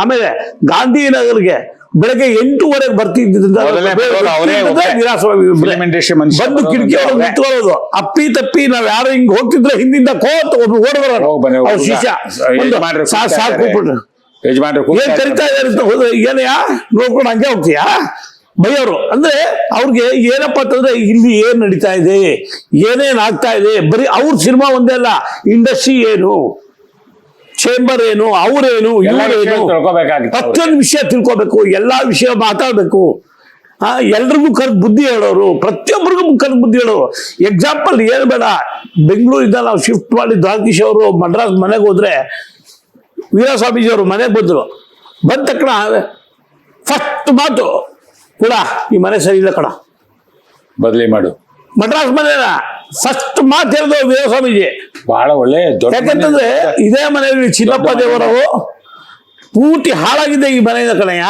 ಆಮೇಲೆ ಗಾಂಧಿನಗರ್ಗೆ ಬೆಳಗ್ಗೆ ಎಂಟೂವರೆಗೆ. Film ಬಂದು ಕಿಟಕಿ ನಿಂತ್ಕೊಳ್ಳೋದು. ಅಪ್ಪಿ ತಪ್ಪಿ ನಾವ್ ಯಾರು ಹಿಂಗ್ ಹೋಗ್ತಿದ್ರೆ ಹಿಂದಿಂದ ಕೋತ್ ಒಬ್ರು ಹುಡುಗ. ಶಿಷ್ಯ. ಸಾಕು. ಏನ್ ಕರಿತಾ. ಇದಾರೆ ಅಂತ ಹೋದ್ರೆ ಏನಯ್ಯ ನೋಡ್ಕೊಂಡು ಹಂಗೆ ಹೋಗ್ತೀಯಾ? ಬೈಯೋರು. ಅಂದ್ರೆ ಅವ್ರಿಗೆ ಏನಪ್ಪ ಅಂತಂದ್ರೆ ಇಲ್ಲಿ ಏನ್ ನಡೀತಾ ಇದೆ? ಏನೇನ್ ಆಗ್ತಾ ಇದೆ? ಬರೀ ಅವ್ರ ಸಿನಿಮಾ ಒಂದೇ ಅಲ್ಲ ಇಂಡಸ್ಟ್ರಿ ಏನು? ಚೇಂಬರ್ ಏನು ಅವರೇನು ಇವರೇನು ಪ್ರತಿಯೊಂದು ವಿಷಯ ತಿಳ್ಕೊಬೇಕು ಎಲ್ಲಾ ವಿಷಯ ಮಾತಾಡಬೇಕು. ಆ ಎಲ್ರಿಗೂ ಕರೆದು ಬುದ್ಧಿ ಹೇಳೋರು ಪ್ರತಿಯೊಬ್ಬರಿಗೂ ಕರೆದು ಬುದ್ಧಿ ಹೇಳೋರು. ಎಕ್ಸಾಂಪಲ್ ಏನ್ ಬೇಡ ಬೆಂಗಳೂರಿಂದ ನಾವು ಶಿಫ್ಟ್ ಮಾಡಿ ದ್ವಾರಕೀಶ್ ಅವರು ಮಡ್ರಾಸ್ ಮನೆಗೆ ಹೋದ್ರೆ ವೀರಸ್ವಾಮೀಜಿ ಅವರು ಮನೆಗೆ ಬಂದ್ರು. ಬಂದ ತಕ್ಷಣ ಫಸ್ಟ್ ಮಾತು ಕೂಡ ಈ ಮನೆ ಸರಿ ಇಲ್ಲ ಕಣ. ಬದಲಿ ಮಾಡು. ಮಡ್ರಾಸ್ ಮನೆನ ಫಸ್ಟ್ ಮಾತು ಹೇಳಿದ್ರು ವೀರಸ್ವಾಮೀಜಿ ಬಹಳ ಒಳ್ಳೆ ಯಾಕಂತಂದ್ರೆ ಇದೇ. ಮನೆಯಲ್ಲಿ ಚಿನ್ನಪ್ಪ ದೇವರವು ಪೂರ್ತಿ ಹಾಳಾಗಿದೆ ಈ ಮನೆಯಿಂದ ಕಣಯ್ಯ.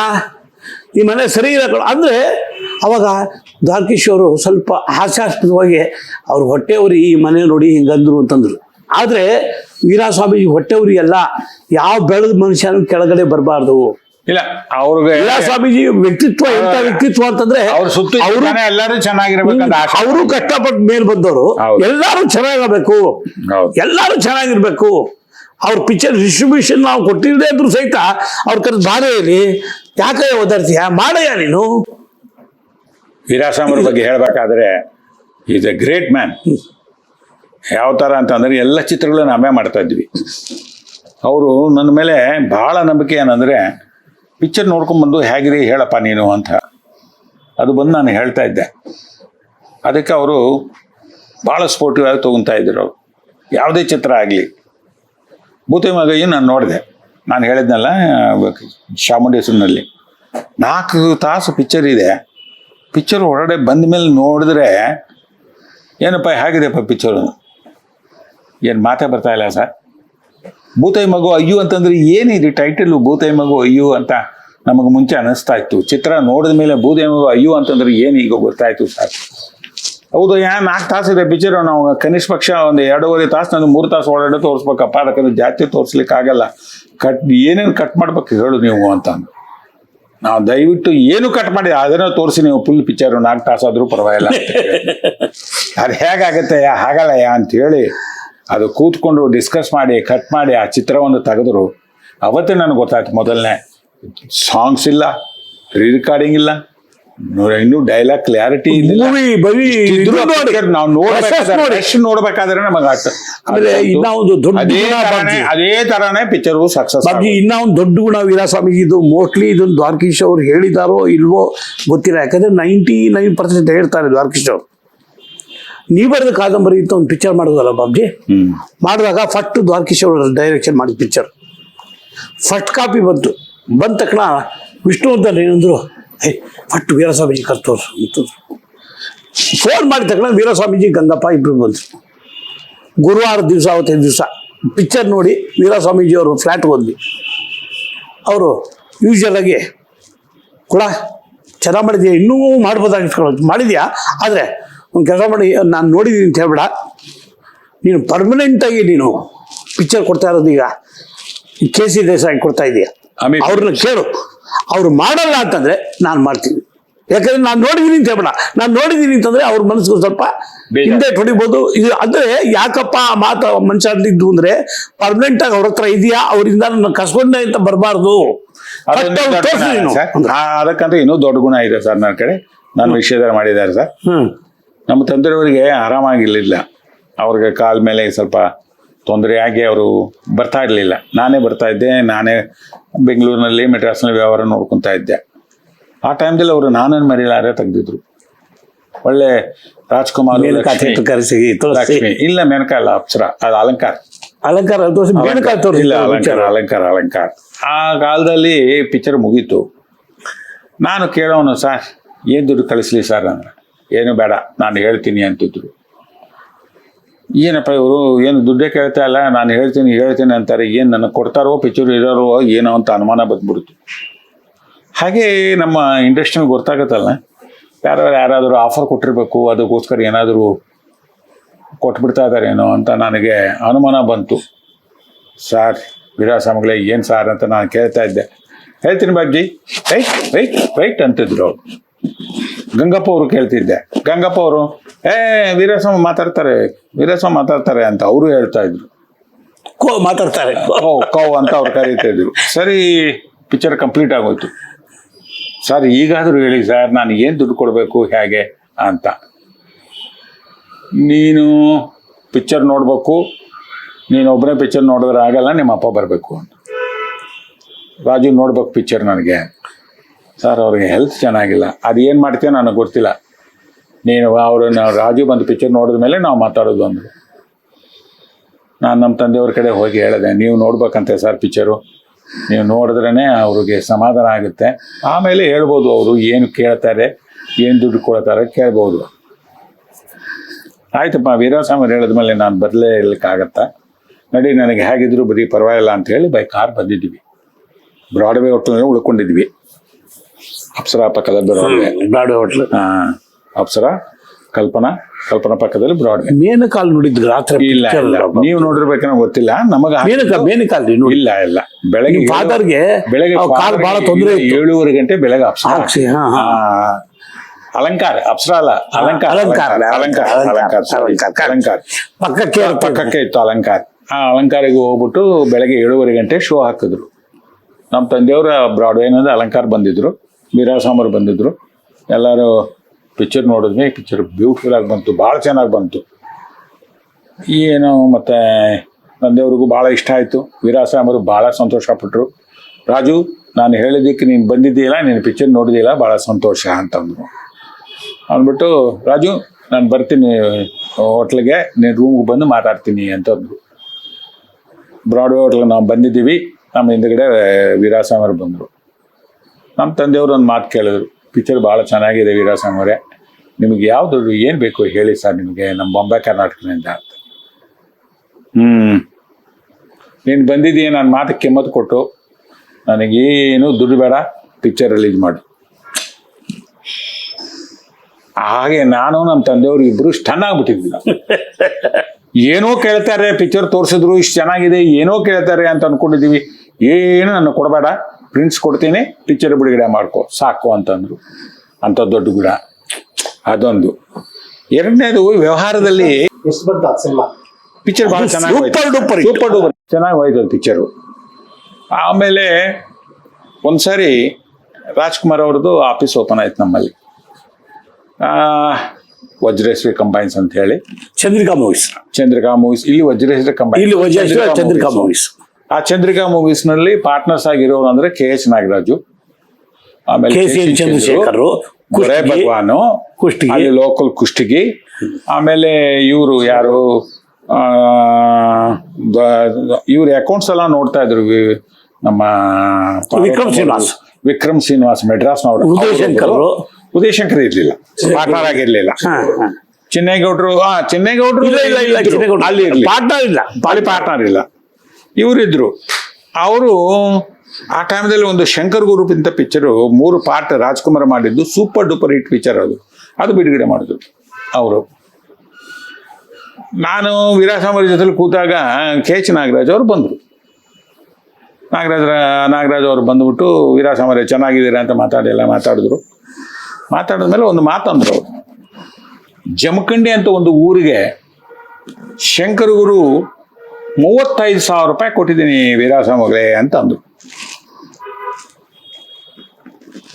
ಈ ಮನೆ ಸರಿ ಇಲ್ಲ ಕಣ. ಅಂದ್ರೆ ಅವಾಗ ದ್ವಾರಕೀಶ್ ಅವರು ಸ್ವಲ್ಪ ಹಾಸ್ಯಾಸ್ಪದವಾಗಿ ಅವ್ರ ಹೊಟ್ಟೆ ಉರಿ ಈ ಮನೆ ನೋಡಿ ಹಿಂಗಂದ್ರು ಅಂತಂದ್ರು. ಆದ್ರೆ ವೀರಾಸ್ವಾಮಿ ಹೊಟ್ಟೆ ಉರಿ ಎಲ್ಲ ಯಾವ ಬೆಳೆದ ಮನುಷ್ಯನ ಕೆಳಗಡೆ ಬರಬಾರ್ದು. ಇಲ್ಲ ಅವ್ರಿಗೆ ಸ್ವಾಮೀಜಿ ವ್ಯಕ್ತಿತ್ವ ಎಂತ ವ್ಯಕ್ತಿತ್ವ ಅಂತಂದ್ರೆ ಅವ್ರ ಸುತ್ತ ಅವರು ಎಲ್ಲರೂ ಚೆನ್ನಾಗಿರ್ಬೇಕಂತ ಆಸೆ. ಅವರು ಕಷ್ಟಪಟ್ಟು ಮೇಲ್ ಬಂದವರು ಚೆನ್ನಾಗಿರಬೇಕು ಎಲ್ಲಾರು ಚೆನ್ನಾಗಬೇಕು ಹೌದು. ಎಲ್ಲಾರು ಚೆನ್ನಾಗಿರ್ಬೇಕು. ಅವ್ರ ಪಿಕ್ಚರ್ ಡಿಸ್ಟ್ರಿಬ್ಯೂಷನ್ ನಾವು ಕೊಟ್ಟಿಲ್ಲದೆ ಇದ್ರು ಸಹಿತ ಅವ್ರ ಕರೆ ಬಾಧೆಯಲ್ಲಿ ಯಾಕೆ ಓದಾಡ್ತೀಯ? ಮಾಡಯ್ಯ ನೀನು? ವೀರಾಸ್ವಾಮಿ ಬಗ್ಗೆ ಹೇಳ್ಬೇಕಾದ್ರೆ ಈಸ್ ಎ ಗ್ರೇಟ್ ಮ್ಯಾನ್ ಯಾವ ಥರ ಅಂತಂದರೆ ಎಲ್ಲ ಚಿತ್ರಗಳು ನಾವೇ ಮಾಡ್ತಾ ಇದ್ವಿ. ಅವರು ನನ್ನ ಮೇಲೆ ಬಹಳ ನಂಬಿಕೆ ಏನಂದರೆ ಪಿಕ್ಚರ್ ನೋಡ್ಕೊಂಬಂದು ಹೇಗಿದೆ ಹೇಳಪ್ಪ ನೀನು ಅಂತ. ಅದು ಬಂದು ನಾನು ಹೇಳ್ತಾ ಇದ್ದೆ. ಅದಕ್ಕೆ ಅವರು ಭಾಳ ಸ್ಪೋರ್ಟಿವ್ ಆಗಿ ತೊಗೊತಾ ಇದ್ರು ಯಾವುದೇ ಚಿತ್ರ ಆಗಲಿ. ಭೂತಿ ಮಗಯ್ಯ ನಾನು ನೋಡಿದೆ. ನಾನು ಹೇಳಿದ್ನಲ್ಲ ಚಾಮುಂಡೇಶ್ವರಿನಲ್ಲಿ ನಾಲ್ಕು ತಾಸು ಪಿಕ್ಚರ್ ಇದೆ. ಪಿಕ್ಚರ್ ಹೊರಗಡೆ ಬಂದ ಮೇಲೆ ನೋಡಿದ್ರೆ ಏನಪ್ಪ ಹೇಗಿದೆಪ್ಪ ಪಿಕ್ಚರು? ಏನು ಮಾತೇ ಬರ್ತಾ ಇಲ್ಲ ಸರ್? ಭೂತಾಯಿ ಮಗು ಅಯ್ಯು ಅಂತಂದ್ರೆ ಏನಿದೆ ಟೈಟಲ್ ಭೂತಾಯಿ ಮಗು ಅಯ್ಯು ಅಂತ ನಮಗೆ ಮುಂಚೆ ಅನಿಸ್ತಾ ಇತ್ತು. ಚಿತ್ರ ನೋಡಿದ ಮೇಲೆ ಭೂತಾಯಿ ಮಗು ಅಯ್ಯು ಅಂತಂದ್ರೆ ಏನು ಈಗ ಗೊತ್ತಾಯ್ತು ಸರ್ ಹೌದು ಯಾ ನಾಲ್ಕು ತಾಸು ಇದೆ ಪಿಕ್ಚರ್ ನಾವು ಕನಿಷ್ಠ ಪಕ್ಷ ಒಂದು ಎರಡೂವರೆ ತಾಸು ನಾನು ಮೂರು ತಾಸು ಒಳಗಡೆ ತೋರಿಸ್ಬೇಕಪ್ಪ ಅದಕ್ಕಂದ್ರೆ ಜಾತಿ ತೋರಿಸ್ಲಿಕ್ಕೆ ಆಗಲ್ಲ. ಕಟ್ ಏನೇನು ಕಟ್ ಮಾಡ್ಬೇಕು ಹೇಳು ನೀವು ಅಂತ. ನಾವು ದಯವಿಟ್ಟು ಏನು ಕಟ್ ಮಾಡಿ ಅದನ್ನ ತೋರಿಸಿ ನೀವು ಫುಲ್ ಪಿಕ್ಚರ್ ನಾಲ್ಕು ತಾಸು ಆದ್ರೂ ಪರವಾಗಿಲ್ಲ ಅದು ಹೇಗಾಗತ್ತೆ ಯಾ ಹಾಗಲ್ಲ ಯಾ ಅಂತ ಹೇಳಿ ಅದು ಕೂತ್ಕೊಂಡು ಡಿಸ್ಕಸ್ ಮಾಡಿ ಕಟ್ ಮಾಡಿ ಆ ಚಿತ್ರವನ್ನು ತೆಗೆದ್ರು. ಅವತ್ತೇ ನನಗೆ ಗೊತ್ತಾಯ್ತು ಮೊದಲನೇ. ಸಾಂಗ್ಸ್ ಇಲ್ಲ ರೀ ರೆಕಾರ್ಡಿಂಗ್ ಇಲ್ಲ. ಇನ್ನೂ ಡೈಲಾಗ್ ಕ್ಲಾರಿಟಿ. ನಾವು. ನೋಡ್ಬೇಕಾದ್ರೆ ಎಷ್ಟು ನೋಡ್ಬೇಕಾದ್ರೆ ನಮಗೆ ಆಟ ಆಮೇಲೆ ಇನ್ನ ಒಂದು ದೊಡ್ಡ ಅದೇ ತರಾನೇ ಪಿಕ್ಚರ್ ಸಕ್ಸಸ್ ಇನ್ನ ಒಂದು ದೊಡ್ಡ ಗುಣ ವೀರಸ್ವಾಮೀಜಿದು ಮೋಸ್ಟ್ಲಿ ಇದನ್ನು ದ್ವಾರಕೀಶ್ ಅವ್ರು ಹೇಳಿದಾರೋ ಇಲ್ವೋ ಗೊತ್ತಿಲ್ಲ. ಯಾಕಂದ್ರೆ ನೈಂಟಿ ನೈನ್ ಪರ್ಸೆಂಟ್ ಹೇಳ್ತಾರೆ ದ್ವಾರಕೀಶ್ ಅವರು. ನೀ ಬರೆದ ಕಾದಂಬರಿ ಅಂತ ಒಂದು ಪಿಕ್ಚರ್ ಮಾಡೋದಲ್ಲ ಬಾಬ್ಜಿ? ಮಾಡಿದಾಗ ಫಸ್ಟ್ ದ್ವಾರಕೀಶ್ ಅವರು ಡೈರೆಕ್ಷನ್ ಮಾಡಿದ ಪಿಕ್ಚರ್ ಫಸ್ಟ್ ಕಾಪಿ ಬಂತು. ಬಂದ ತಕ್ಷಣ ವಿಷ್ಣುವರ್ಧನ್ ಏನಂದ್ರು ಹೇ ಫಟ್ ವೀರಸ್ವಾಮೀಜಿ ಕರ್ತವ್ರು ಅಂತಂದ್ರು. ಫೋನ್ ಮಾಡಿದ ತಕ್ಷಣ ವೀರಸ್ವಾಮೀಜಿ ಗಂಗಪ್ಪ ಇಬ್ಬರು ಬಂದರು. ಗುರುವಾರ ದಿವಸ ಅವತ್ತೈದು ದಿವಸ ಪಿಕ್ಚರ್ ನೋಡಿ ವೀರಸ್ವಾಮೀಜಿ ಅವರು ಫ್ಲ್ಯಾಟ್ ಹೋದ್ವಿ. ಅವರು ಯೂಶಲ್ ಆಗಿ ಕೂಡ ಚೆನ್ನಾಗಿ ಮಾಡಿದ್ಯಾ? ಇನ್ನೂ ಮಾಡ್ಬೋದಾಗಿ ಮಾಡಿದ್ಯಾ? ಆದರೆ ಒಂದು ಕೆಲಸ ಮಾಡಿ ನಾನು ನೋಡಿದ್ದೀನಿ ಅಂತ ಹೇಳ್ಬೇಡ. ನೀನು ಪರ್ಮನೆಂಟಾಗಿ ನೀನು ಪಿಕ್ಚರ್ ಕೊಡ್ತಾ ಇರೋದು ಈಗ. ಕೆ ಸಿ ದೇಸಾಯಿ ಕೊಡ್ತಾ ಇದೀಯಾ. ಅವ್ರನ್ನ ಕೇಳು. ಅವ್ರು ಮಾಡಲ್ಲ ಅಂತಂದ್ರೆ ನಾನು ಮಾಡ್ತೀನಿ. ಯಾಕಂದ್ರೆ ನಾನು ನೋಡಿದ್ದೀನಿ ಅಂತ ಹೇಳ್ಬೇಡ. ನಾನು ನೋಡಿದ್ದೀನಿ ಅಂತಂದ್ರೆ ಅವ್ರ ಮನಸ್ಸಿಗೆ ಸ್ವಲ್ಪ. ಹಿಂದೆ ಹೊಡಿಬೋದು ಇದು ಅಂದ್ರೆ ಯಾಕಪ್ಪ ಆ ಮಾತು ಮನುಷ್ಯ ಅಂದಿದ್ದು ಅಂದ್ರೆ ಪರ್ಮನೆಂಟ್ ಆಗಿ ಅವ್ರ ಹತ್ರ ಇದೆಯಾ? ಅವರಿಂದ ನನ್ನ ಕಸ್ಕೊಂಡೆ ಅಂತ ಬರಬಾರ್ದು. ಅದಕ್ಕಂತ ಇನ್ನೂ ದೊಡ್ಡ ಗುಣ ಇದೆ ಸರ್ ನನ್ನ ಕಡೆ. ನಾನು ವಿಷಯದಲ್ಲಿ ಮಾಡಿದ್ದಾರೆ ಸರ್. ಹ್ಮ್. ನಮ್ಮ ತಂದೆಯವರಿಗೆ ಆರಾಮಾಗಿರಲಿಲ್ಲ. ಅವ್ರಿಗೆ ಕಾಲ ಮೇಲೆ ಸ್ವಲ್ಪ ತೊಂದರೆಯಾಗಿ ಅವರು ಬರ್ತಾ ಇರಲಿಲ್ಲ. ನಾನೇ ಬರ್ತಾ ಇದ್ದೆ ನಾನೇ ಬೆಂಗಳೂರಿನಲ್ಲಿ ಮೆಡ್ರಾಸ್ನಲ್ಲಿ ವ್ಯವಹಾರ ನೋಡ್ಕೊತಾ ಇದ್ದೆ. ಆ ಟೈಮ್ದಲ್ಲಿ ಅವರು ನಾನನ್ನು ಮರಿಲಾರೆ ತೆಗೆದಿದ್ರು. ಒಳ್ಳೆ ರಾಜ್ಕುಮಾರ್ ಲಕ್ಷ್ಮಿ, ಇಲ್ಲ ಮೇನಕ ಅಲ್ಲ ಅಪ್ಸರ ಅದು ಅಲಂಕಾರ. ಅಲಂಕಾರ ಇಲ್ಲ ಅಲಂಕಾರ ಅಲಂಕಾರ ಅಲಂಕಾರ. ಆ ಕಾಲದಲ್ಲಿ ಪಿಕ್ಚರ್ ಮುಗೀತು. ನಾನು ಕೇಳೋನು ಸರ್ ಏನು ದುಡ್ಡು ಕಳಿಸ್ಲಿ ಸರ್? ಅಂದ್ರೆ ಏನು ಬೇಡ, ನಾನು ಹೇಳ್ತೀನಿ ಅಂತಿದ್ರು. ಏನಪ್ಪ ಇವರು, ಏನು ದುಡ್ಡೇ ಕೇಳ್ತಾ ಇಲ್ಲ, ನಾನು ಹೇಳ್ತೀನಿ ಹೇಳ್ತೀನಿ ಅಂತಾರೆ, ಏನು ನನಗೆ ಕೊಡ್ತಾರೋ, ಪಿಚ್ಚರ್ ಇರೋರೋ, ಏನೋ ಅಂತ ಅನುಮಾನ ಬಂದ್ಬಿಡ್ತು. ಹಾಗೆ ನಮ್ಮ ಇಂಡಸ್ಟ್ರಿಗೆ ಗೊತ್ತಾಗುತ್ತಲ್ಲ ಯಾರು ಯಾರಾದರೂ ಆಫರ್ ಕೊಟ್ಟಿರಬೇಕು, ಅದಕ್ಕೋಸ್ಕರ ಏನಾದರೂ ಕೊಟ್ಬಿಡ್ತಾ ಇದ್ದಾರೇನೋ ಅಂತ ನನಗೆ ಅನುಮಾನ ಬಂತು. ಸರ್ ವಿರಾಸಮಗಳೇ ಏನು ಸಾರ್ ಅಂತ ನಾನು ಕೇಳ್ತಾ ಇದ್ದೆ. ಹೇಳ್ತೀನಿ ಬಾಬ್ಜಿ ರೈಟ್ ರೈಟ್ ರೈಟ್ ಅಂತಿದ್ರು ಅವ್ರು. ಗಂಗಪ್ಪ ಅವರು ಕೇಳ್ತಿದ್ದೆ. ಗಂಗಪ್ಪ ಅವರು ಏ ವೀರಸ್ವಾಮಿ ಮಾತಾಡ್ತಾರೆ ವೀರಸ್ವಾಮಿ ಮಾತಾಡ್ತಾರೆ ಅಂತ ಅವರು ಹೇಳ್ತಾ ಇದ್ರು. ಕೋ ಮಾತಾಡ್ತಾರೆ. ಓ ಕೋ ಅಂತ ಅವ್ರು ಕರೀತಾ ಇದ್ರು. ಸರಿ ಪಿಕ್ಚರ್ ಕಂಪ್ಲೀಟ್ ಆಗೋಯ್ತು. ಸರ್ ಈಗಾದರೂ ಹೇಳಿ ಸರ್ ನಾನು ಏನು ದುಡ್ಡು ಕೊಡಬೇಕು ಹೇಗೆ ಅಂತ. ನೀನು ಪಿಕ್ಚರ್ ನೋಡಬೇಕು ನೀನು ಒಬ್ಬನೇ ಪಿಕ್ಚರ್ ನೋಡಿದ್ರೆ ಆಗಲ್ಲ ನಿಮ್ಮ ಅಪ್ಪ ಬರಬೇಕು ಅಂತ. ರಾಜು ನೋಡ್ಬೇಕು ಪಿಕ್ಚರ್ ನನಗೆ. ಸರ್ ಅವ್ರಿಗೆ ಹೆಲ್ತ್ ಚೆನ್ನಾಗಿಲ್ಲ. ಅದು ಏನು ಮಾಡ್ತೀಯ ನನಗೆ ಗೊತ್ತಿಲ್ಲ. ನೀನು ಅವ್ರನ್ನ ರಾಜು ಬಂದು ಪಿಕ್ಚರ್ ನೋಡಿದ ಮೇಲೆ ನಾವು ಮಾತಾಡೋದು ಅಂದರು. ನಾನು ನಮ್ಮ ತಂದೆಯವ್ರ ಕಡೆ ಹೋಗಿ ಹೇಳಿದೆ, ನೀವು ನೋಡ್ಬೇಕಂತೆ ಸರ್ ಪಿಕ್ಚರು ನೀವು ನೋಡಿದ್ರೇ ಅವ್ರಿಗೆ ಸಮಾಧಾನ ಆಗುತ್ತೆ. ಆಮೇಲೆ ಹೇಳ್ಬೋದು ಅವರು ಏನು ಕೇಳ್ತಾರೆ, ಏನು ದುಡ್ಡು ಕೊಡ್ತಾರೆ ಕೇಳ್ಬೋದು. ಆಯ್ತಪ್ಪ ವೀರಸ್ವಾಮಿ ಹೇಳಿದ್ಮೇಲೆ ನಾನು ಬರಲೇ ಇರ್ಲಿಕ್ಕಾಗತ್ತಾ? ನಡಿ, ನನಗೆ ಹೇಗಿದ್ರು ಬರೀ ಪರವಾಗಿಲ್ಲ ಅಂತ ಹೇಳಿ ಬೈ ಕಾರ್ ಬಂದಿದ್ವಿ. ಬ್ರಾಡ್ವೇ ಹೋಟ್ಲಲ್ಲಿ ಉಳ್ಕೊಂಡಿದ್ವಿ. ಅಪ್ಸರಾ ಪಕ್ಕದ ಬ್ರಾಡ್ವೇ ಬ್ರಾಡ್ವೆ ಹೋಟ್ಲು. ಹಾಂ. ಅಪ್ಸರಾ ಕಲ್ಪನಾ ಕಲ್ಪನಾ ಪಕ್ಕದಲ್ಲಿ ಬ್ರಾಡ್ವೇ ಮೇನಕಾಲ್ ನೋಡಿದ್ರು ರಾತ್ರಿ ಇಲ್ಲ picture ಇಲ್ಲ ಅಲ್ವಾ? ನೀವು ನೋಡಿರ್ಬೇಕನ್ನೋ ಗೊತ್ತಿಲ್ಲ. ನಮಗ ಮೇನಕ ಮೇನಕಾಲ್ ರೀ ನೋಡಿ. ಇಲ್ಲ ಇಲ್ಲ. ಬೆಳಗ್ಗೆ ನಿಮ್ ಫಾದರ್ಗೆ ಬೆಳಗ್ಗೆ ಅವ್ರ ಕಾಲ್ father ಬಹಳ ತೊಂದರೆ ತೊಂದ್ರೆ ಇತ್ತು. ಏಳೂವರೆ ಗಂಟೆ ಬೆಳಗ್ಗೆ ಅಪ್ಸರಾ. ಹಾಕ್ಸಿ, ಹಾ, ಹಾ. ಅಲಂಕಾರ ಅಪ್ಸರ ಅಲ್ಲ. ಅಲಂಕಾರ ಅಲಂಕಾರ, ಅಲಂಕಾರ ಅಲಂಕಾರ, ಅಲಂಕಾರ sorry, ಅಲಂಕಾರ. ಅಲಂಕಾರ. ಪಕ್ಕಕ್ಕೆ. ಪಕ್ಕಕ್ಕೆ ಇತ್ತು ಅಲಂಕಾರ. ಆ ಅಲಂಕಾರಿಗೆ ಹೋಗ್ಬಿಟ್ಟು ಬೆಳಗ್ಗೆ ಏಳುವರೆ ಗಂಟೆ ಶೋ ಹಾಕಿದ್ರು. ನಮ್ಮ ತಂದೆಯವರ ಬ್ರಾಡ್ವೇನಿಂದ ಅಲಂಕಾರ ಬಂದಿದ್ರು. ವೀರಾಸಾಮರು ಬಂದಿದ್ರು. ಎಲ್ಲರೂ ಪಿಕ್ಚರ್ ನೋಡಿದ್ವಿ ಪಿಕ್ಚರ್ ಬ್ಯೂಟಿಫುಲ್ ಆಗಿ ಬಂತು, ಭಾಳ ಚೆನ್ನಾಗಿ ಬಂತು. ಏನು ಮತ್ತು ನಂದೇವ್ರಿಗೂ ಭಾಳ ಇಷ್ಟ ಆಯಿತು. ವೀರಾಸಾಮರು ಭಾಳ ಸಂತೋಷಪಟ್ಟರು ರಾಜು, ನಾನು ಹೇಳಿದ್ದಕ್ಕೆ ನೀನು ಬಂದಿದ್ದೀಯಲ್ಲ, ನೀನು ಪಿಕ್ಚರ್ ನೋಡಿದಿಲ್ಲ ಭಾಳ ಸಂತೋಷ ಅಂತಂದರು ಅಂದ್ಬಿಟ್ಟು, ರಾಜು, ನಾನು ಬರ್ತೀನಿ ಹೋಟ್ಲಿಗೆ, ನೀನು ರೂಮ್ಗೆ ಬಂದು ಮಾತಾಡ್ತೀನಿ ಅಂತಂದ್ರು ಬ್ರಾಡ್ವೇ ಹೋಟ್ಲಿಗೆ ನಾವು ಬಂದಿದ್ದೀವಿ. ನಮ್ಮ ಹಿಂದ್ಗಡೆ ವೀರಾಸಾಮರು ಬಂದರು. ನಮ್ಮ ತಂದೆಯವರು ಒಂದು ಮಾತು ಕೇಳಿದ್ರು, ಪಿಕ್ಚರ್ ಭಾಳ ಚೆನ್ನಾಗಿದೆ ವೀರಾಸಾಮರೇ ನಿಮಗೆ ಯಾವುದು, ಏನು ಬೇಕು ಹೇಳಿ ಸರ್ ನಿಮಗೆ ನಮ್ಮ ಬಾಂಬೆ ಕರ್ನಾಟಕದಿಂದ ಅಂತ. ಹ್ಞೂ ನೀನು ಬಂದಿದ್ದೀಯ, ನಾನು ಮಾತು ಕೆಮ್ಮತ್ತು ಕೊಟ್ಟು ನನಗೇನು ದುಡ್ಡು ಬೇಡ, ಪಿಕ್ಚರ್ ರಿಲೀಸ್ ಮಾಡು. ಹಾಗೆ ನಾನು ನಮ್ಮ ತಂದೆಯವರು ಇಬ್ರು ಸ್ಟನ್ ಆಗ್ಬಿಟ್ಟಿದ್ವಿ ಏನೋ ಕೇಳ್ತಾರೆ, ಪಿಕ್ಚರ್ ತೋರಿಸಿದ್ರು, ಇಷ್ಟು ಚೆನ್ನಾಗಿದೆ, ಏನೋ ಕೇಳ್ತಾರೆ ಅಂತ ಅನ್ಕೊಂಡಿದ್ದೀವಿ. ಏನು ನನ್ನ ಕೊಡಬೇಡ. ಪ್ರಿಂಟ್ಸ್ ಕೊಡ್ತೀನಿ ಪಿಕ್ಚರ್ ಬಿಡುಗಡೆ ಮಾಡ್ಕೊ. ಸಾಕು ಅಂತಂದ್ರು. ಅಂತ ದೊಡ್ಡ ಗುಡ ಅದೊಂದು. ಎರಡನೇದು ವ್ಯವಹಾರದಲ್ಲಿ ಎಷ್ಟು ಬಂತು ಆ ಸಿನಿಮಾ ಪಿಕ್ಚರ್ ಬಹಳ ಚೆನ್ನಾಗಿ ಚೆನ್ನಾಗಿ ಹೋಯ್ತು ಪಿಕ್ಚರು ಆಮೇಲೆ ಒಂದ್ಸರಿ ರಾಜ್ಕುಮಾರ್ ಅವ್ರದ್ದು ಆಫೀಸ್ ಓಪನ್ ಆಯ್ತು ನಮ್ಮಲ್ಲಿ. ಆ, ವಜ್ರೇಶ್ವರಿ ಕಂಬೈನ್ಸ್ ಅಂತ ಹೇಳಿ. ಚಂದ್ರಿಕಾ ಮೂವೀಸ್ ಚಂದ್ರಿಕಾ ಮೂವೀಸ್ ಇಲ್ಲಿ ವಜ್ರೇಶ್ವರಿ ಕಂಬೈನ್ಸ್ ಇಲ್ಲಿ ವಜ್ರೇಶ್ವರಿ ಚಂದ್ರಿಕಾ ಮೂವೀಸ್ ಆ ಚಂದ್ರಿಕಾ ಮೂವೀಸ್ನಲ್ಲಿ ಪಾರ್ಟ್ನರ್ಸ್ ಆಗಿರೋರು ಅಂದ್ರೆ ಕೆ ಎಚ್ ನಾಗರಾಜು ಆಮೇಲೆ ಕೆ ಸಿ ಎನ್ ಚಂದ್ರಶೇಖರ್ ದೊರೆ ಭಗವಾನು ಕುಷ್ಟಗಿ. ಅಲ್ಲಿ ಲೋಕಲ್ ಕುಷ್ಟಗಿ ಆಮೇಲೆ ಇವರು ಯಾರು ಇವ್ರ ಅಕೌಂಟ್ಸ್ ಎಲ್ಲ ನೋಡ್ತಾ ಇದ್ರು ನಮ್ಮ ವಿಕ್ರಮ್ ಶ್ರೀನಿವಾಸ್. ವಿಕ್ರಮ್ ಶ್ರೀನಿವಾಸ್ ಮೆಡ್ರಾಸ್ನವರು ಉದಯಶಂಕರ್ ಶಂಕರ್. ಉದಯ್ ಶಂಕರ್ ಇರ್ಲಿಲ್ಲ. ಪಾರ್ಟ್ನರ್ ಆಗಿರ್ಲಿಲ್ಲ. ಚಿನ್ನೇಗೌಡರು ಹಾ. ಚೆನ್ನೈಗೌಡರು ಇಲ್ಲ ಇಲ್ಲ ಇಲ್ಲ ಪಾರ್ಟ್ನರ್ ಇಲ್ಲ. ಅಲ್ಲಿ ಪಾರ್ಟ್ನರ್ ಇಲ್ಲ. ಇವರಿದ್ರು. ಅವರು ಆ ಟೈಮ್ದಲ್ಲಿ ಒಂದು ಶಂಕರ್ ಗುರು ಇಂಥ ಪಿಕ್ಚರು ಮೂರು ಪಾರ್ಟ್ ರಾಜ್ಕುಮಾರ್ ಮಾಡಿದ್ದು ಸೂಪರ್ ಡೂಪರ್ ಹಿಟ್ ಪಿಕ್ಚರ್ ಅದು. ಅದು ಬಿಡುಗಡೆ ಮಾಡಿದ್ರು ಅವರು. ನಾನು ವೀರಾಸಾಮರ ಜೊತೆಲಿ ಕೂತಾಗ ಕೆ ಎಚ್ ನಾಗರಾಜ್ ಅವರು ಬಂದರು. ನಾಗರಾಜ ನಾಗರಾಜ್ ಅವರು ಬಂದ್ಬಿಟ್ಟು ವೀರಾಸಾಮರ ಚೆನ್ನಾಗಿದ್ದೀರಾ? ಅಂತ ಮಾತಾಡಿ, ಎಲ್ಲ ಮಾತಾಡಿದ್ರು. ಮಾತಾಡಿದ ಮೇಲೆ ಒಂದು ಮಾತಂದ್ರು ಅವರು. ಜಮಖಂಡಿ ಅಂತ ಒಂದು ಊರಿಗೆ ಶಂಕರ್ ಗುರು ಮೂವತ್ತೈದು ಸಾವಿರ ರೂಪಾಯಿ ಕೊಟ್ಟಿದ್ದೀನಿ ವೀರಾಸಮಗಳೇ ಅಂತ ಅಂದರು.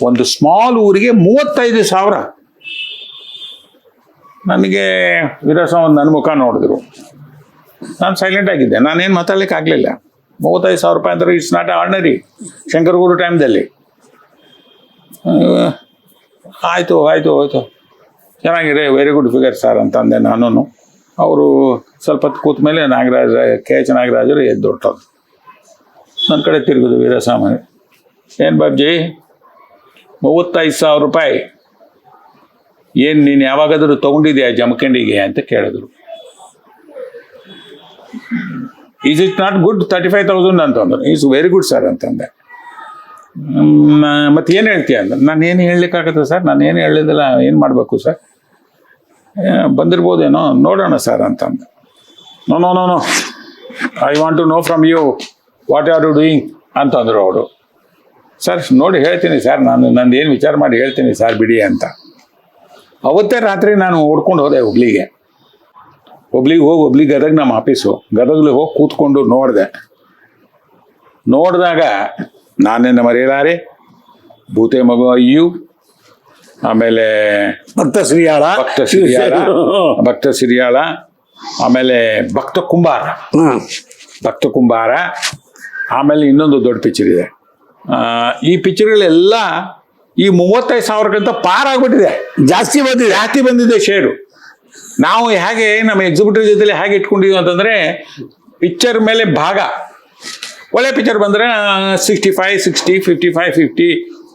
ಒಂದು ಸ್ಮಾಲ್ ಊರಿಗೆ ಮೂವತ್ತೈದು ಸಾವಿರ. ನನಗೆ ವೀರಾಸಮ ನನ್ನ ಮುಖ ನೋಡಿದ್ರು. ನಾನು ಸೈಲೆಂಟ್ ಆಗಿದ್ದೆ. ನಾನೇನು ಮಾತಾಡ್ಲಿಕ್ಕೆ ಆಗಲಿಲ್ಲ. ಮೂವತ್ತೈದು ಸಾವಿರ ರೂಪಾಯಿ ಅಂದ್ರೆ it's not ordinary Shankar Guru Guru ಟೈಮ್ದಲ್ಲಿ ಆಯಿತು ಆಯಿತು ಆಯಿತು. ಚೆನ್ನಾಗಿದೆ ವೆರಿ ಗುಡ್ ಫಿಗರ್ ಸರ್ ಅಂತ ಅಂದೆ ನಾನು ಅವರು ಸ್ವಲ್ಪ ಹೊತ್ತು ಕೂತ ಮೇಲೆ ನಾಗರಾಜ, ಕೆ ಎಚ್ ನಾಗರಾಜರು ಎದ್ದು ಹೊಟ್ಟರು ನನ್ನ ಕಡೆ ತಿರುಗಿದು ವೀರಸಾಮಾನ್ಯ ಏನು ಬಾಬ್ಜಿ? ಮೂವತ್ತೈದು ಸಾವಿರ ರೂಪಾಯಿ. ಏನು ನೀನು ಯಾವಾಗಾದರೂ ತೊಗೊಂಡಿದ್ಯಾ ಜಮಖಂಡಿಗೆ ಅಂತ ಕೇಳಿದ್ರು. Is it not good thirty five thousand ಅಂತಂದ್ರು ಈಸ್ ವೆರಿ ಗುಡ್ ಸರ್ ಅಂತಂದೆ ಮತ್ತೆ ಏನು ಹೇಳ್ತೀಯ ಅಂದ್ರೆ ನಾನು ಏನು ಹೇಳಲಿಕ್ಕಾಗತ್ತೆ ಸರ್ ನಾನು ಏನು ಹೇಳಿದಿಲ್ಲ ಏನು ಮಾಡಬೇಕು ಸರ್ ಬಂದಿರ್ಬೋದೇನೋ ನೋಡೋಣ ಸರ್ ಅಂತಂದು. No no no no I want to know from you what are you doing ಅಂತಂದರು ಅವರು. ಸರ್ ನೋಡಿ ಹೇಳ್ತೀನಿ ಸರ್ ನಾನು ನಂದು ಏನು ವಿಚಾರ ಮಾಡಿ ಹೇಳ್ತೀನಿ ಸರ್ ಬಿಡಿ ಅಂತ. ಅವತ್ತೇ ರಾತ್ರಿ ನಾನು ಓಡ್ಕೊಂಡು ಹೋದೆ ಹುಬ್ಳಿಗೆ. ಹುಬ್ಳಿಗೆ ಹೋಗಿ ಹುಬ್ಳಿ ಗದಗ ನಮ್ಮ ಆಫೀಸು ಗದಗಲ್ಲಿ ಹೋಗಿ ಕೂತ್ಕೊಂಡು ನೋಡಿದೆ. ನೋಡಿದಾಗ ನಾನೇನು ಮರೆಯಲಾರೆ? ಭೂತೆ ಮಗು, ಅಯ್ಯು. ಆಮೇಲೆ ಭಕ್ತ ಸಿರಿಯಾಳ. ಭಕ್ತ ಸಿರಿಯಾಳ ಭಕ್ತ ಸಿರಿಯಾಳ ಆಮೇಲೆ ಭಕ್ತ ಕುಂಬಾರ. ಭಕ್ತ ಕುಂಬಾರ. ಆಮೇಲೆ ಇನ್ನೊಂದು ದೊಡ್ಡ ಪಿಕ್ಚರ್ ಇದೆ. ಈ ಪಿಕ್ಚರ್ಗಳೆಲ್ಲ ಈ ಮೂವತ್ತೈದು ಸಾವಿರಕ್ಕಿಂತ ಪಾರ್ ಆಗ್ಬಿಟ್ಟಿದೆ. ಜಾಸ್ತಿ ಬಂದಿದೆ. ಜಾಸ್ತಿ ಬಂದಿದೆ ಶೇರು ನಾವು ಹೇಗೆ ನಮ್ಮ ಎಕ್ಸಿಬಿಟರ್ ಜೊತೆಲಿ ಹೇಗೆ ಇಟ್ಕೊಂಡಿದ್ವಿ ಅಂತಂದ್ರೆ ಪಿಕ್ಚರ್ ಮೇಲೆ ಭಾಗ. ಒಳ್ಳೆ ಪಿಕ್ಚರ್ ಬಂದರೆ sixty five sixty fifty five fifty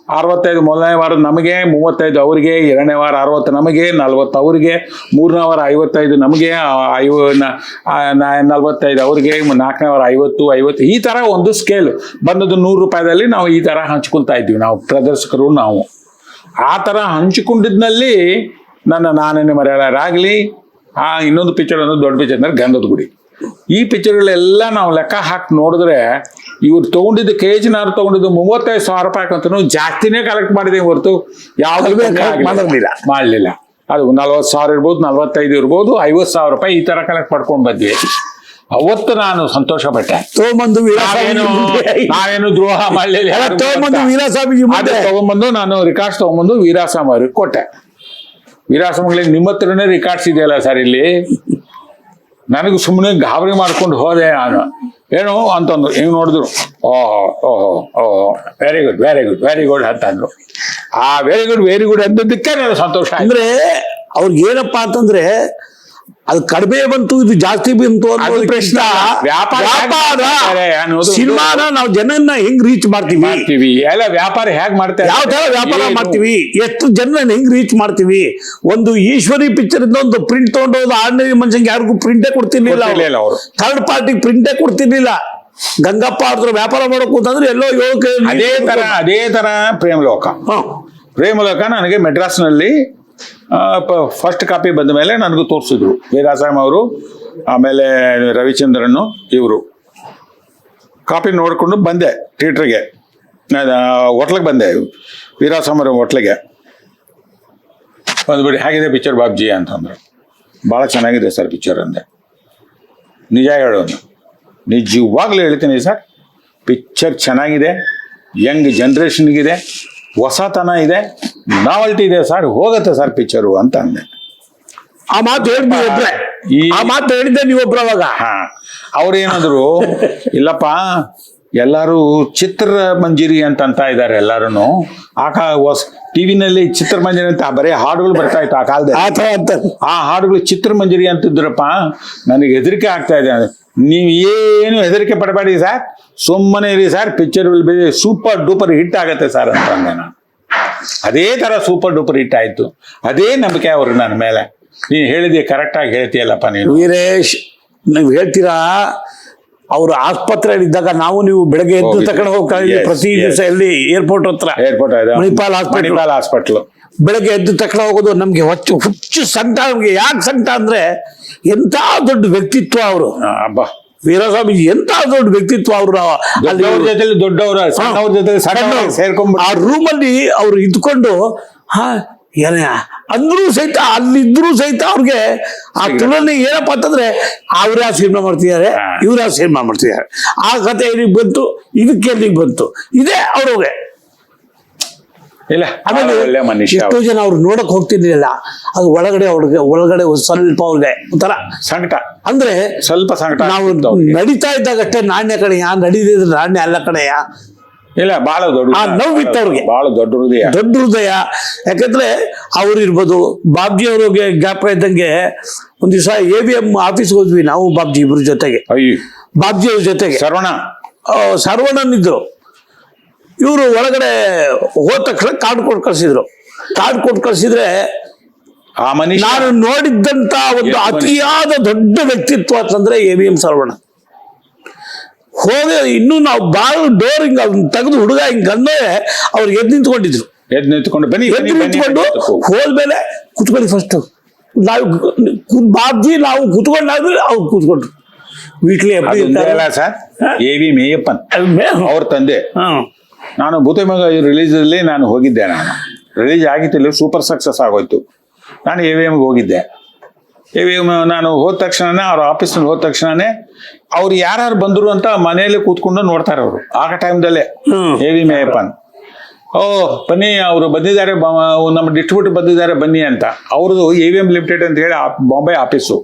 ಅರವತ್ತೈದು ಮೊದಲನೇ ವಾರ ನಮಗೆ, ಮೂವತ್ತೈದು ಅವರಿಗೆ, ಎರಡನೇ ವಾರ ಅರವತ್ತು ನಮಗೆ, ನಲ್ವತ್ತು ಅವರಿಗೆ, ಮೂರನೇ ವಾರ ಐವತ್ತೈದು ನಮಗೆ ಐವ ನಲ್ವತ್ತೈದು ಅವರಿಗೆ, ನಾಲ್ಕನೇ ವಾರ ಐವತ್ತು ಐವತ್ತು, ಈ ಥರ ಒಂದು ಸ್ಕೇಲ್ ಬಂದದ್ದು ನೂರು ರೂಪಾಯಿದಲ್ಲಿ ನಾವು ಈ ಥರ ಹಂಚ್ಕೊಳ್ತಾ ಇದ್ವಿ ನಾವು ಪ್ರದರ್ಶಕರು, ನಾವು. ಆ ಥರ ಹಂಚಿಕೊಂಡಿದ್ನಲ್ಲಿ ನನ್ನ ನಾನೇನೆ ಮರೆಯಲಾರಾಗಲಿ, ಆ, ಇನ್ನೊಂದು ಪಿಕ್ಚರ್ ಒಂದು ದೊಡ್ಡ ಪಿಕ್ಚರ್ ಅಂದ್ರೆ ಗಂಧದ ಗುಡಿ. ಈ ಪಿಕ್ಚರ್ಗಳೆಲ್ಲ ನಾವು ಲೆಕ್ಕ ಹಾಕಿ ನೋಡಿದ್ರೆ ಇವ್ರು ತಗೊಂಡಿದ್ದ ಕೆ ಜಿ ನಾರು ತಗೊಂಡಿದ್ದು ಮೂವತ್ತೈದು ಸಾವಿರ ರೂಪಾಯಿ ಅಂತ ಜಾಸ್ತಿನೇ ಕಲೆಕ್ಟ್ ಮಾಡಿದೆ ಹೊರತು ಯಾವ್ದು ಮಾಡಲಿಲ್ಲ. ಮಾಡಲಿಲ್ಲ. ಅದು ನಲ್ವತ್ತು ಸಾವಿರ ಇರ್ಬೋದು ನಲ್ವತ್ತೈದು ಇರ್ಬೋದು ಐವತ್ತು ಸಾವಿರ ರೂಪಾಯಿ ಈ ತರ ಕಲೆಕ್ಟ್ ಮಾಡ್ಕೊಂಡು ಬಂದ್ವಿ. ಅವತ್ತು ನಾನು ಸಂತೋಷ ಪಟ್ಟೆ ತಗೊಂಬಂದು ನಾವೇನು ದ್ರೋಹ ಮಾಡಲಿಲ್ಲ ತಗೊಂಬಂದು ನಾನು ರಿಕಾರ್ಡ್ಸ್ ತಗೊಂಬಂದು ವೀರಾಸಾಮ ಅವ್ರಿಗೆ ಕೊಟ್ಟೆ. ವೀರಾಸಾಮಗಳಿಗೆ ನಿಮ್ಮ ಹತ್ರನೇ ರಿಕಾರ್ಡ್ಸ್ ಇದೆಯಲ್ಲ ಸರ್ ಇಲ್ಲಿ? ನನಗೆ ಸುಮ್ಮನೆ ಗಾಬರಿ ಮಾಡ್ಕೊಂಡು ಹೋದೆ ನಾನು ಏನು ಅಂತಂದು ಹಿಂಗ್ ನೋಡಿದ್ರು. ಓಹೋ ಓಹೋ ಓಹೋ. Very good very good very good ಅಂತಂದ್ರು. ಆ ವೆರಿ ಗುಡ್ ವೆರಿ ಗುಡ್ ಅಂದದ್ದಕ್ಕೆ ನನಗೆ ಸಂತೋಷ ಅಂದ್ರೆ ಅವ್ರಿಗೆ ಏನಪ್ಪಾ ಅಂತಂದ್ರೆ ಅದು ಕಡಿಮೆ ಬಂತು ಇದು ಜಾಸ್ತಿ ಬಂತು ಅದು ಅನ್ನೋದು ಪ್ರಶ್ನೆ. ವ್ಯಾಪಾರ ಸಿನಿಮಾನ ನಾವು ಜನನ್ನ ಹೆಂಗ್ ರೀಚ್ ಮಾಡ್ತೀವಿ? ಮಾಡ್ತೀವಿ. ಎಲ್ಲ ವ್ಯಾಪಾರ ಹೇಗೆ ಮಾಡ್ತಾರೆ? ಯಾವ ತರ ವ್ಯಾಪಾರ ಮಾಡ್ತೀವಿ? ಎಷ್ಟು ಜನನ್ನ ಹೆಂಗ್ ರೀಚ್ ಮಾಡ್ತೀವಿ? ಒಂದು ಈಶ್ವರಿ ಪಿಕ್ಚರ್ ಇಂದ ಒಂದು ಪ್ರಿಂಟ್ ತಗೊಂಡೋದು ಆರ್ಡಿನರಿ ಮನುಷ್ಯಂಗೆ ಯಾರಿಗೂ ಪ್ರಿಂಟೇ ಕೊಡ್ತಿರ್ಲಿಲ್ಲ. ಥರ್ಡ್ ಪಾರ್ಟಿ ಪ್ರಿಂಟೇ ಕೊಡ್ತಿರ್ಲಿಲ್ಲ. ಗಂಗಪ್ಪ ಅವ್ರ ವ್ಯಾಪಾರ ಮಾಡೋಕು ಅಂತಂದ್ರೆ ಎಲ್ಲೋ ಯೋಗ ಅದೇ ತರ ಅದೇ ತರ ಪ್ರೇಮಲೋಕ. ಪ್ರೇಮ ಪ್ರೇಮಲೋಕ ನನಗೆ ಮೆಡ್ರಾಸ್ನಲ್ಲಿ ಫಸ್ಟ್ ಕಾಪಿ ಬಂದ ಮೇಲೆ ನನಗೂ ತೋರಿಸಿದ್ರು. ವೀರಾಸಾಮ್ ಅವರು, ಆಮೇಲೆ ರವಿಚಂದ್ರನ್ನು ಇವರು. ಕಾಪಿ ನೋಡಿಕೊಂಡು ಬಂದೆ ಥಿಯೇಟ್ರಿಗೆ ಹೋಟ್ಲಿಗೆ ಬಂದೆ, ವೀರಾಸಾಮ್ ಅವರ ಹೋಟ್ಲಿಗೆ. ಬಂದ್ಬಿಟ್ಟು ಹೇಗಿದೆ ಪಿಕ್ಚರ್ ಬಾಬ್ಜಿ ಅಂತಂದ್ರು. ಭಾಳ ಚೆನ್ನಾಗಿದೆ ಸರ್ ಪಿಕ್ಚರ್ ಅಂದೆ. ನಿಜ ಹೇಳೋದು ನಿಜವಾಗ್ಲೂ ಹೇಳ್ತೀನಿ ಸರ್ ಪಿಕ್ಚರ್ ಚೆನ್ನಾಗಿದೆ ಯಂಗ್ ಜನ್ರೇಷನ್ಗಿದೆ ಹೊಸತನ ಇದೆ ನಾವಲ್ಟಿ ಇದೆ ಸರ್ ಹೋಗುತ್ತೆ ಸರ್ ಪಿಕ್ಚರು ಅಂತ ಅಂದೆ. ಆ ಮಾತು ಹೇಳಿದ್ರೆ ಈ- ಆ ಮಾತು ಹೇಳಿದ್ದೆ ನೀವೊಬ್ರು ಅವಾಗ. ಹಾ ಅವ್ರೇನಾದ್ರು ಇಲ್ಲಪ್ಪ ಎಲ್ಲರೂ ಚಿತ್ರ ಮಂಜಿರಿ ಅಂತ ಅಂತ ಇದ್ದಾರೆ ಎಲ್ಲರೂ ಆಕ ಹೊಸ ಟಿವಿನಲ್ಲಿ ಚಿತ್ರ ಮಂಜರಿ ಅಂತ ಬರೀ ಹಾಡುಗಳು ಬರ್ತಾ ಇತ್ತು ಆ ಕಾಲದಲ್ಲಿ. ಆ ಹಾಡುಗಳು ಅಂತ. ಆ ಹಾಡುಗಳು ಚಿತ್ರಮಂಜರಿ ಅಂತಿದ್ರಪ್ಪ ನನಗೆ ಹೆದರಿಕೆ ಆಗ್ತಾ ಇದೆ. ನೀವು ಏನು ಹೆದರಿಕೆ ಪಡಬೇಡಿ ಸರ್. ಸುಮ್ಮನೆ ಇರಿ sir. Picture will be super duper hit ಆಗುತ್ತೆ ಸರ್ ಅಂತ ಅಂದೆ ನಾನು. ಅದೇ ಥರ ಸೂಪರ್ ಡೂಪರ್ ಹಿಟ್ ಆಯಿತು. ಅದೇ ನಂಬಿಕೆ ಅವರು ನನ್ನ ಮೇಲೆ. ನೀನು ಹೇಳಿದೆ ಕರೆಕ್ಟಾಗಿ ಹೇಳ್ತೀಯಲ್ಲಪ್ಪ ನೀನು. ವೀರೇಶ್, ನೀವು ಹೇಳ್ತೀರಾ? ಅವ್ರು ಆಸ್ಪತ್ರೆಯಲ್ಲಿ ಇದ್ದಾಗ ನಾವು ನೀವು ಬೆಳಗ್ಗೆ ಎದ್ದು. ತಕೊಂಡು ಹೋಗ್ತಾ ಪ್ರತಿ. ದಿವಸ ಎಲ್ಲಿ ಏರ್ಪೋರ್ಟ್ ಹತ್ರ. ಮಣಿಪಾಲ್ ಹಾಸ್ಪಿಟಲ್ ಹಾಸ್ಪಿಟಲ್ ಬೆಳಗ್ಗೆ ಎದ್ದು ತಕೊಂಡು ಹೋಗೋದು ನಮ್ಗೆ ಹೊಚ್ಚು ಹುಚ್ಚು ಸಂಕಟ ನಮ್ಗೆ ಯಾಕೆ ಸಂಕಟ ಅಂದ್ರೆ ಎಂತ ದೊಡ್ಡ ವ್ಯಕ್ತಿತ್ವ ಅವರು. ಹಬ್ಬ. ವೀರಸ್ವಾಮಿ ಎಂತ ದೊಡ್ಡ ವ್ಯಕ್ತಿತ್ವ ಅವರು ದೊಡ್ಡವ್ರ ಜೊತೆಲಿ ದೊಡ್ಡವ್ರ ಸಣ್ಣವ್ರ ಜೊತೆ ಆ ರೂಮಲ್ಲಿ ಅವ್ರು ಇದ್ಕೊಂಡು ಹಾ ಅಂದ್ರೂ ಸಹಿತ ಅಲ್ಲಿದ್ರೂ ಸಹಿತ ಅವ್ರಿಗೆ ಆ ತುಲನೆ ಏನಪ್ಪಾ ಅಂತಂದ್ರೆ ಅವ್ರ ಯಾವ ಸಿನಿಮಾ ಮಾಡ್ತಿದ್ದಾರೆ. ಇವ್ರ ಯಾವ ಸಿನಿಮಾ ಮಾಡ್ತಿದ್ದಾರೆ. ಆ ಕತೆ ಎಲ್ಲಿಗೆ ಬಂತು ಇದಕ್ಕೆ ಎಲ್ಲಿಗೆ ಬಂತು. ಇದೇ ಅವ್ರಿಗೆ ಇಲ್ಲ ಎಷ್ಟೋ ಜನ ಅವ್ರು ನೋಡಕ್ ಹೋಗ್ತಿರ್ಲಿಲ್ಲ. ಅದು ಒಳಗಡೆ ಅವ್ರಿಗೆ ಒಳಗಡೆ ಸ್ವಲ್ಪ ಅವ್ರಿಗೆ ಒಂಥರ. ಸಂಕಟ. ಅಂದ್ರೆ ಸ್ವಲ್ಪ ಸಂಕಟ ನಾವು. ನಡೀತಾ ಇದ್ದಾಗಷ್ಟೇ ನಾಣ್ಯ ಕಡೆಯ ನಡೀದಿದ್ರೆ ನಾಣ್ಯ ಅಲ್ಲ ಕಡೆಯ ಇಲ್ಲ ಬಹಳ ದೊಡ್ಡ ಆ ನೋವಿತ್ತು ಅವ್ರಿಗೆ. ಬಹಳ ದೊಡ್ಡ ಹೃದಯ. ದೊಡ್ಡ ಹೃದಯ. ಯಾಕಂದ್ರೆ ಅವ್ರು ಇರ್ಬೋದು ಬಾಬ್ಜಿ ಅವ್ರಿಗೆ ಜ್ಞಾಪಕ ಇದ್ದಂಗೆ ಒಂದ್ ದಿವಸ ಎ ಬಿ ಎಂ ಆಫೀಸ್ ಹೋದ್ವಿ ನಾವು ಬಾಬ್ಜಿ ಇಬ್ರ ಜೊತೆಗೆ. ಅಯ್ಯೋ. ಬಾಬ್ಜಿ ಅವ್ರ ಜೊತೆಗೆ. ಶರವಣ. ಶರವಣನ್ ಇದ್ರು ಇವರು ಒಳಗಡೆ ಹೋದ ತಕ್ಷಣ ಕಾರ್ಡ್ ಕೊಟ್ಟು ಕಳ್ಸಿದ್ರು. ಕಾರ್ಡ್ ಕೊಟ್ಟು ಕಳ್ಸಿದ್ರೆ ಆ ಮನುಷ್ಯ ನಾನು ನೋಡಿದ್ದಂತ ಒಂದು ಅತಿಯಾದ ದೊಡ್ಡ ವ್ಯಕ್ತಿತ್ವ ಅಂತಂದ್ರೆ ಎ ಬಿ ಎಂ ಸರ್ವಣ ಹೋಗಿ ಇನ್ನೂ ನಾವು ಬಾಳ ಡೋರ್ ಹಿಂಗ ತೆಗೆದು ಹುಡುಗ ಹಿಂಗ ಅಂದ್ರೆ ಅವ್ರು ಎದ್ ನಿಂತ್ಕೊಂಡಿದ್ರು. ಎದ್ ನಿಂತ್ಕೊಂಡು ಬನ್ನಿ ಎದ್ ಎದ್ದು ನಿಂತ್ಕೊಂಡು. ಹೋದ್ಮೇಲೆ ಕುತ್ಕೊಳ್ಳಿ ಫಸ್ಟ್ ನಾವು ಬಾಬ್ಜಿ ನಾವು ಕುತ್ಕೊಂಡಾದ್ಮೇಲೆ ಅವ್ರು ಕೂತ್ಕೊಂಡ್ರು. ಅಲ್ಲ ಸರ್ ಎ ವಿ ಮೇಯಪ್ಪನ್ ಅವ್ರ ತಂದೆ. ನಾನು ಭೂತಮಗ ರಿಲೀಸ್ ಅಲ್ಲಿ ನಾನು ಹೋಗಿದ್ದೆ ನಾನು. ರಿಲೀಸ್ ಆಗಿತ್ತು ಸೂಪರ್ ಸಕ್ಸಸ್ ಆಗೋಯ್ತು. ನಾನು ಎ ವಿ ಎಮ್ಗೆ ಹೋಗಿದ್ದೆ. ನಾನು ಹೋದ ತಕ್ಷಣನೇ ಅವ್ರ ಆಫೀಸ್ನಲ್ಲಿ ಹೋದ ತಕ್ಷಣನೇ ಅವ್ರು ಯಾರ್ಯಾರು ಬಂದರು ಅಂತ ಮನೆಯಲ್ಲಿ ಕೂತ್ಕೊಂಡು ನೋಡ್ತಾರೆ ಅವರು. ಆಗ ಟೈಮ್ದಲ್ಲೇ ಹ್ಮ್. ಎ ವಿ ಮೇಯಪ್ಪನ್ ಓ ಬನ್ನಿ ಅವರು ಬಂದಿದ್ದಾರೆ ನಮ್ಮ ಡಿಸ್ಟ್ರಿಬ್ಯೂಟರ್ ಬಂದಿದ್ದಾರೆ ಬನ್ನಿ ಅಂತ. ಅವ್ರದ್ದು ಎ ವಿ ಎಂ ಲಿಮಿಟೆಡ್ ಅಂತ ಹೇಳಿ ಬಾಂಬೆ ಆಫೀಸು